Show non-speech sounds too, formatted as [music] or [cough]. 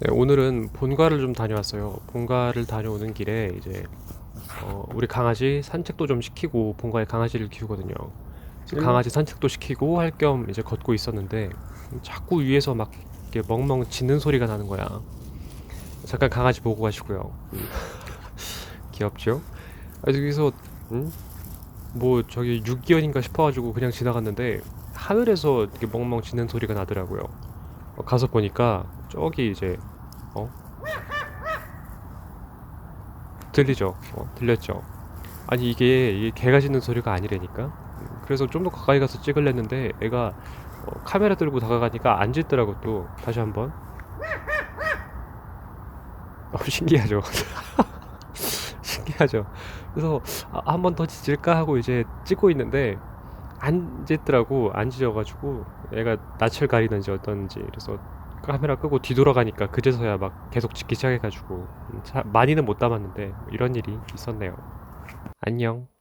네, 오늘은 본가를 좀 다녀왔어요. 본가를 다녀오는 길에 이제 어, 우리 강아지 산책도 좀 시키고 본가에 강아지를 키우거든요. 그래서 음. 강아지 산책도 시키고 할 겸 이제 걷고 있었는데 자꾸 위에서 막 이렇게 멍멍 짖는 소리가 나는 거야. 잠깐 강아지 보고 가시고요. 음. [laughs] 귀엽죠? 아, 여기서 음? 뭐 저기 유기견인가 싶어가지고 그냥 지나갔는데 하늘에서 이렇게 멍멍 짖는 소리가 나더라고요. 어, 가서 보니까 저기 이제 어 들리죠? 어, 들렸죠? 아니 이게 이게 개가 짖는 소리가 아니라니까. 음, 그래서 좀 더 가까이 가서 찍으려는데 애가 어, 카메라 들고 다가가니까 안 짖더라고 또 다시 한번. 어, [laughs] 신기하죠? [laughs] 신기하죠? 그래서 아, 한번 더 짖을까 하고 이제 찍고 있는데 안 짖더라고 안 짖어가지고 애가 낯을 가리는지 어떤지 그래서 카메라 끄고 뒤돌아가니까 그제서야 막 계속 찍기 시작해가지고 음, 자, 많이는 못 담았는데 뭐 이런 일이 있었네요. 안녕.